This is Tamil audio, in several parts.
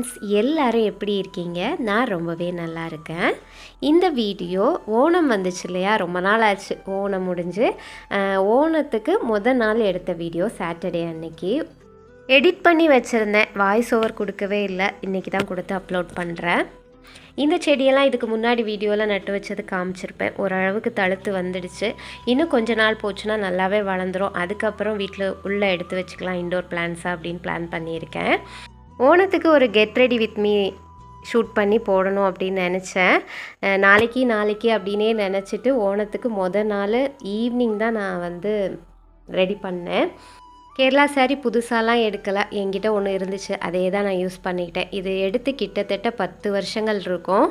ஃப்ரெண்ட்ஸ் எல்லாரும் எப்படி இருக்கீங்க? நான் ரொம்பவே நல்லா இருக்கேன். இந்த வீடியோ ஓணம் வந்துச்சு இல்லையா? ரொம்ப நாள் ஆச்சு ஓணம் முடிஞ்சு. ஓணத்துக்கு முத நாள் எடுத்த வீடியோ சாட்டர்டே அன்னைக்கு. எடிட் பண்ணி வச்சுருந்தேன். வாய்ஸ் ஓவர் கொடுக்கவே இல்லை. இன்றைக்கி தான் கொடுத்து அப்லோட் பண்ணுறேன் இந்த செடியெல்லாம் இதுக்கு முன்னாடி வீடியோவில் நட்டு வச்சது காமிச்சிருப்பேன். ஓரளவுக்கு தழுத்து வந்துடுச்சு. இன்னும் கொஞ்ச நாள் போச்சுன்னா நல்லாவே வளர்ந்துரும். அதுக்கப்புறம் வீட்டில் உள்ளே எடுத்து வச்சுக்கலாம். இண்டோர் பிளான்ஸாக அப்படின்னு பிளான் பண்ணியிருக்கேன். ஓணத்துக்கு ஒரு get ready with me shoot பண்ணி போடணும் அப்படின்னு நினச்சேன். நாளைக்கு நாளைக்கு அப்படின்னே நினச்சிட்டு ஓணத்துக்கு மொதல் நாள் ஈவினிங் தான் நான் வந்து ரெடி பண்ணேன். கேரளா saree புதுசாலாம் எடுக்கலை. என்கிட்ட ஒன்று இருந்துச்சு. அதே தான் நான் யூஸ் பண்ணிக்கிட்டேன். இது எடுத்து கிட்டத்தட்ட பத்து வருஷங்கள் இருக்கும்.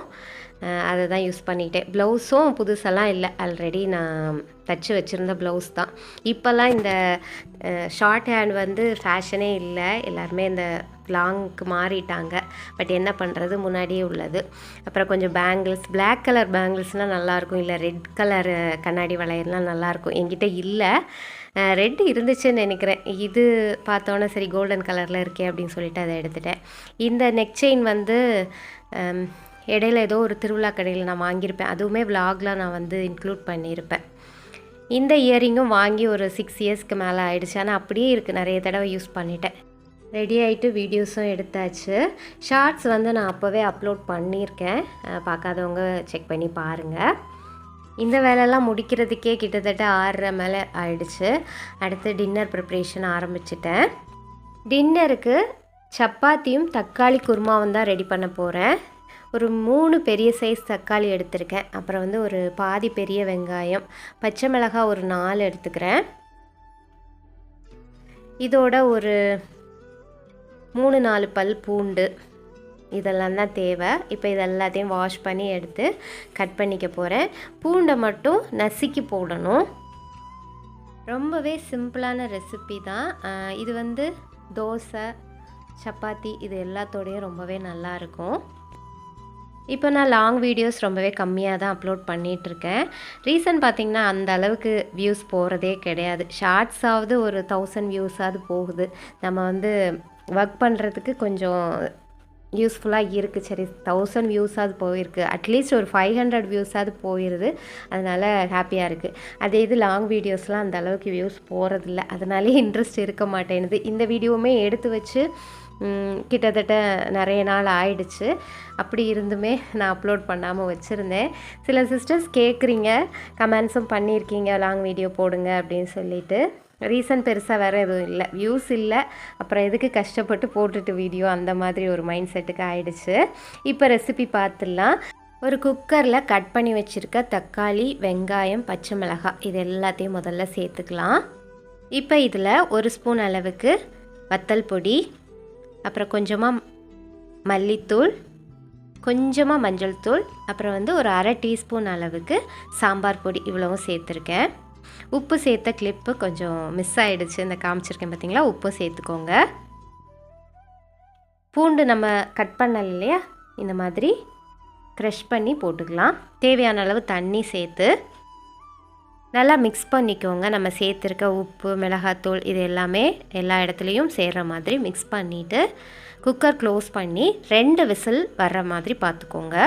அதை தான் யூஸ் பண்ணிக்கிட்டேன். ப்ளவுஸும் புதுசெல்லாம் இல்லை. ஆல்ரெடி நான் தச்சு வச்சுருந்த ப்ளவுஸ் தான். இப்போல்லாம் இந்த ஷார்ட் ஹேண்ட் வந்து ஃபேஷனே இல்லை. எல்லாருமே இந்த லாங்க்கு மாறிட்டாங்க. பட் என்ன பண்ணுறது முன்னாடியே உள்ளது. அப்புறம் கொஞ்சம் பேங்கிள்ஸ் பிளாக் கலர் பேங்கிள்ஸ்னால் நல்லாயிருக்கும் இல்லை ரெட் கலர் கண்ணாடி வளையல்லாம் நல்லாயிருக்கும் என்கிட்ட இல்லை. ரெட் இருந்துச்சுன்னு நினைக்கிறேன். இது பார்த்தோன்னே சரி கோல்டன் கலரில் இருக்கே அப்படின்னு சொல்லிட்டு அதை எடுத்துட்டேன். இந்த நெக் செயின் வந்து இடையில ஏதோ ஒரு திருவிழா கடையில் நான் வாங்கியிருப்பேன். அதுவுமே விலாகில் நான் வந்து இன்க்ளூட் பண்ணியிருப்பேன். இந்த இயரிங்கும் வாங்கி ஒரு சிக்ஸ் இயர்ஸ்க்கு மேலே ஆயிடுச்சு. ஆனால் அப்படியே இருக்குது நிறைய தடவை யூஸ் பண்ணிட்டேன். ரெடி ஆகிட்டு வீடியோஸும் எடுத்தாச்சு. ஷார்ட்ஸ் வந்து நான் அப்போவே அப்லோட் பண்ணியிருக்கேன். பார்க்காதவங்க செக் பண்ணி பாருங்கள் இந்த வேலையெல்லாம் முடிக்கிறதுக்கே கிட்டத்தட்ட ஆறரை மேலே ஆயிடுச்சு. அடுத்து டின்னர் ப்ரிப்ரேஷன் ஆரம்பிச்சிட்டேன். டின்னருக்கு சப்பாத்தியும் தக்காளி குருமாவும் தான் ரெடி பண்ண போகிறேன் ஒரு மூணு பெரிய சைஸ் தக்காளி எடுத்திருக்கேன். அப்புறம் வந்து ஒரு பாதி பெரிய வெங்காயம் பச்சை மிளகாய் ஒரு நாலு எடுத்துக்கிறேன். இதோட ஒரு மூணு நாலு பல் பூண்டு. இதெல்லாம் தான் தேவை. இப்போ இது எல்லாத்தையும் வாஷ் பண்ணி எடுத்து கட் பண்ணிக்க போகிறேன் பூண்டை மட்டும் நசுக்கி போடணும். ரொம்பவே சிம்பிளான ரெசிபி தான். இது வந்து தோசை சப்பாத்தி இது எல்லாத்தோடையும் ரொம்பவே நல்லா இருக்கும். இப்போ நான் லாங் வீடியோஸ் ரொம்பவே கம்மியாக தான் அப்லோட் பண்ணிகிட்ருக்கேன் ரீசன் பார்த்திங்கன்னா அந்த அளவுக்கு வியூஸ் போகிறதே கிடையாது. ஷார்ட்ஸாவது ஒரு தௌசண்ட் வியூஸாவது போகுது. நம்ம வந்து ஒர்க் பண்ணுறதுக்கு கொஞ்சம் யூஸ்ஃபுல்லாக இருக்குது சரி தௌசண்ட் வியூஸாவது போயிருக்கு. அட்லீஸ்ட் ஒரு ஃபைவ் ஹண்ட்ரட் வியூஸாவது போயிடுது அதனால் ஹாப்பியாக இருக்குது அதே இது லாங் வீடியோஸ்லாம் அந்த அளவுக்கு வியூஸ் போகிறதில்ல அதனாலே இன்ட்ரெஸ்ட் இருக்க மாட்டேனுது இந்த வீடியோவுமே எடுத்து வச்சு கிட்டத்தட்ட நிறைய நாள் ஆயிடுச்சு. அப்படி இருந்துமே நான் அப்லோட் பண்ணாமல் வச்சுருந்தேன். சில சிஸ்டர்ஸ் கேட்குறீங்க கமெண்ட்ஸும் பண்ணியிருக்கீங்க லாங் வீடியோ போடுங்க அப்படின்னு சொல்லிட்டு. ரீசன் பெருசாக வேறு எதுவும் இல்லை. வியூஸ் இல்லை. அப்புறம் எதுக்கு கஷ்டப்பட்டு போட்டுட்டு வீடியோ அந்த மாதிரி ஒரு மைண்ட் செட்டுக்கு ஆயிடுச்சு. இப்போ ரெசிபி பார்த்துடலாம் ஒரு குக்கரில் கட் பண்ணி வச்சுருக்க தக்காளி வெங்காயம் பச்சை மிளகாய் இது எல்லாத்தையும் முதல்ல சேர்த்துக்கலாம். இப்போ இதில் ஒரு ஸ்பூன் அளவுக்கு வத்தல் பொடி அப்புறம் கொஞ்சமாக மல்லித்தூள் கொஞ்சமாக மஞ்சள் தூள் அப்புறம் வந்து ஒரு அரை டீஸ்பூன் அளவுக்கு சாம்பார் பொடி இவ்வளவும் சேர்த்துருக்கேன். உப்பு சேர்த்த கிளிப்பு கொஞ்சம் மிஸ் ஆகிடுச்சு இந்த காமிச்சிருக்கேன் பார்த்தீங்களா உப்பு சேர்த்துக்கோங்க. பூண்டு நம்ம கட் பண்ணல இல்லையா? இந்த மாதிரி க்ரஷ் பண்ணி போட்டுக்கலாம். தேவையான அளவு தண்ணி சேர்த்து நல்லா மிக்ஸ் பண்ணிக்கோங்க. நம்ம சேர்த்துருக்க உப்பு மிளகாத்தூள் இது எல்லாமே எல்லா இடத்துலையும் சேர்கிற மாதிரி மிக்ஸ் பண்ணிவிட்டு குக்கர் க்ளோஸ் பண்ணி ரெண்டு விசில் வர்ற மாதிரி பார்த்துக்கோங்க.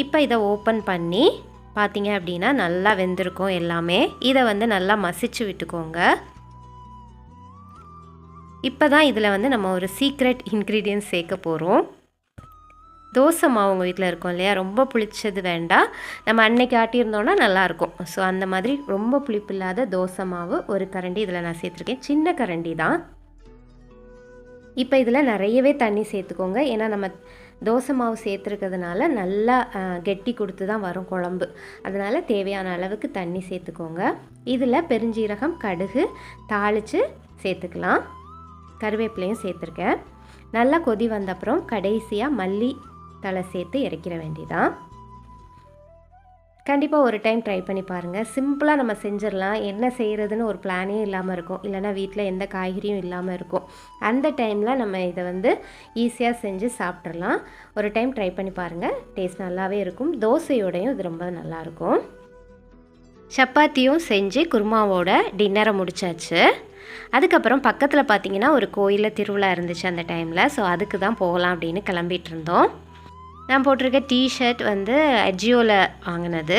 இப்போ இதை ஓப்பன் பண்ணி பார்த்தீங்க அப்படின்னா நல்லா வெந்திருக்கும் எல்லாமே. இதை வந்து நல்லா மசிச்சு விட்டுக்கோங்க. இப்போ தான் இதில் வந்து நம்ம ஒரு சீக்ரெட் இன்க்ரீடியன்ஸ் சேர்க்க போகிறோம். தோசை மாவு உங்கள் வீட்டில் இருக்கும் இல்லையா? ரொம்ப புளிச்சது வேண்டாம். நம்ம அன்னைக்கு ஆட்டியிருந்தோன்னா நல்லாயிருக்கும். ஸோ அந்த மாதிரி ரொம்ப புளிப்பு இல்லாத தோசை மாவு ஒரு கரண்டி இதில் நான் சேர்த்துருக்கேன். சின்ன கரண்டி தான். இப்போ இதில் நிறையவே தண்ணி சேர்த்துக்கோங்க. ஏன்னா நம்ம தோசை மாவு சேர்த்துருக்கிறதுனால நல்லா கெட்டி கொடுத்து தான் வரும் குழம்பு. அதனால் தேவையான அளவுக்கு தண்ணி சேர்த்துக்கோங்க. இதில் பெருஞ்சீரகம் கடுகு தாளித்து சேர்த்துக்கலாம். கருவேப்பிலையும் சேர்த்துருக்கேன். நல்லா கொதி வந்த அப்புறம் கடைசியாக மல்லி தலை சேர்த்து இறக்கிற வேண்டிதான் கண்டிப்பாக ஒரு டைம் ட்ரை பண்ணி பாருங்கள் சிம்பிளாக நம்ம செஞ்சிடலாம். என்ன செய்கிறதுன்னு ஒரு பிளானே இல்லாமல் இருக்கும். இல்லைனா வீட்டில் எந்த காய்கறியும் இல்லாமல் இருக்கும். அந்த டைமில் நம்ம இதை வந்து ஈஸியாக செஞ்சு சாப்பிட்றலாம் ஒரு டைம் ட்ரை பண்ணி பாருங்கள் டேஸ்ட் நல்லாவே இருக்கும். தோசையோடையும் இது ரொம்ப நல்லாயிருக்கும். சப்பாத்தியும் செஞ்சு குருமாவோட டின்னரை முடிச்சாச்சு. அதுக்கப்புறம் பக்கத்தில் பார்த்தீங்கன்னா ஒரு கோயிலில் திருவிழா இருந்துச்சு அந்த டைமில். ஸோ அதுக்கு தான் போகலாம் அப்படின்னு கிளம்பிட்டு இருந்தோம். நான் போட்டிருக்க டிஷர்ட் வந்து அஜியோவில் வாங்கினது.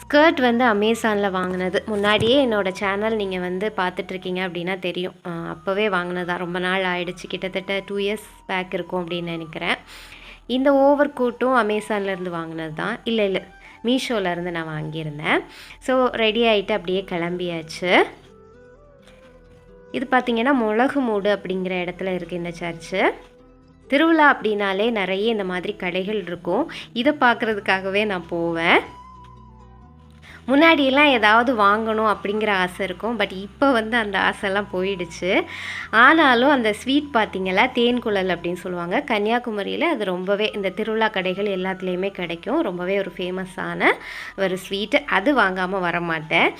ஸ்கர்ட் வந்து அமேசானில் வாங்கினது. முன்னாடியே என்னோடய சேனல் நீங்கள் வந்து பார்த்துட்ருக்கீங்க அப்படின்னா தெரியும். அப்போவே வாங்கினதா. ரொம்ப நாள் ஆயிடுச்சு. கிட்டத்தட்ட டூ இயர்ஸ் பேக் இருக்கும் அப்படின்னு நினைக்கிறேன். இந்த ஓவர் கோட்டும் அமேசான்லேருந்து வாங்கினது தான். இல்லை இல்லை. மீஷோலேருந்து நான் வாங்கியிருந்தேன். ஸோ ரெடி ஆகிட்டு அப்படியே கிளம்பியாச்சு. இது பார்த்திங்கன்னா மிளகு மூடு அப்படிங்கிற இடத்துல இருக்குது இந்த சர்ச்சு திருவிழா அப்படின்னாலே நிறைய இந்த மாதிரி கடைகள் இருக்கும். இதை பார்க்குறதுக்காகவே நான் போவேன். முன்னாடியெல்லாம் ஏதாவது வாங்கணும் அப்படிங்கிற ஆசை இருக்கும். பட் இப்போ வந்து அந்த ஆசைலாம் போயிடுச்சு. ஆனாலும் அந்த ஸ்வீட் பார்த்தீங்களா தேன்குழல் அப்படின்னு சொல்லுவாங்க கன்னியாகுமரியில் அது ரொம்பவே இந்த திருவிழா கடைகள் எல்லாத்துலேயுமே கிடைக்கும். ரொம்பவே ஒரு ஃபேமஸான ஒரு ஸ்வீட்டு. அது வாங்காமல் வர மாட்டேன்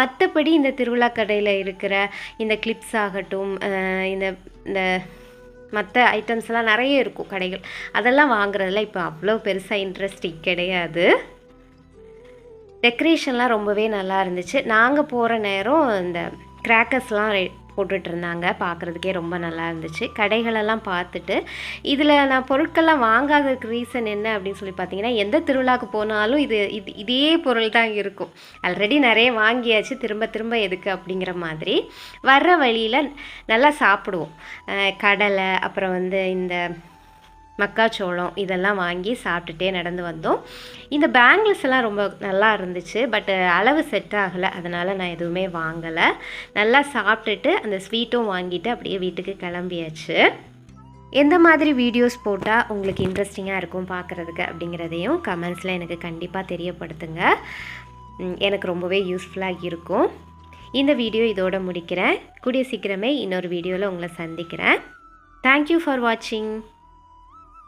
மற்றபடி இந்த திருவிழா கடையில் இருக்கிற இந்த கிளிப்ஸ் ஆகட்டும் இந்த இந்த மற்ற ஐட்டம்ஸ்லாம் நிறைய இருக்கும் கடைகள். அதெல்லாம் வாங்குறதுல இப்போ அவ்வளோ பெருசாக இன்ட்ரெஸ்டிங் கிடையாது. டெக்கரேஷன்லாம் ரொம்பவே நல்லா இருந்துச்சு. நாங்கள் போகிற நேரம் இந்த கிராக்கர்ஸ்லாம் போட்டுட்ருந்தாங்க. பார்க்குறதுக்கே ரொம்ப நல்லா இருந்துச்சு கடைகளெல்லாம் பார்த்துட்டு இதில் நான் பொருட்கள்லாம் வாங்காததுக்கு ரீசன் என்ன அப்படின்னு சொல்லி பார்த்தீங்கன்னா எந்த திருவிழாவுக்கு போனாலும் இது இது இதே பொருள் தான் இருக்கும். ஆல்ரெடி நிறைய வாங்கியாச்சு. திரும்ப திரும்ப எதுக்கு அப்படிங்கிற மாதிரி. வர்ற வழியில் நல்லா சாப்பிடுவோம். கடலை அப்புறம் வந்து இந்த மக்காச்சோளம் இதெல்லாம் வாங்கி சாப்பிட்டுட்டே நடந்து வந்தோம். இந்த பேங்கிள்ஸ் எல்லாம் ரொம்ப நல்லா இருந்துச்சு பட் அளவு செட் ஆகலை. அதனால் நான் எதுவுமே வாங்கலை. நல்லா சாப்பிட்டுட்டு அந்த ஸ்வீட்டும் வாங்கிட்டு அப்படியே வீட்டுக்கு கிளம்பியாச்சு. எந்த மாதிரி வீடியோஸ் போட்டால் உங்களுக்கு இன்ட்ரெஸ்டிங்காக இருக்கும் பார்க்குறதுக்கு அப்படிங்கிறதையும் கமெண்ட்ஸில் எனக்கு கண்டிப்பாக தெரியப்படுத்துங்க. எனக்கு ரொம்பவே யூஸ்ஃபுல்லாக இருக்கும். இந்த வீடியோ இதோட முடிக்கிறேன். கூடிய சீக்கிரமே இன்னொரு வீடியோவில் உங்களை சந்திக்கிறேன். தேங்க்யூ ஃபார் வாட்சிங்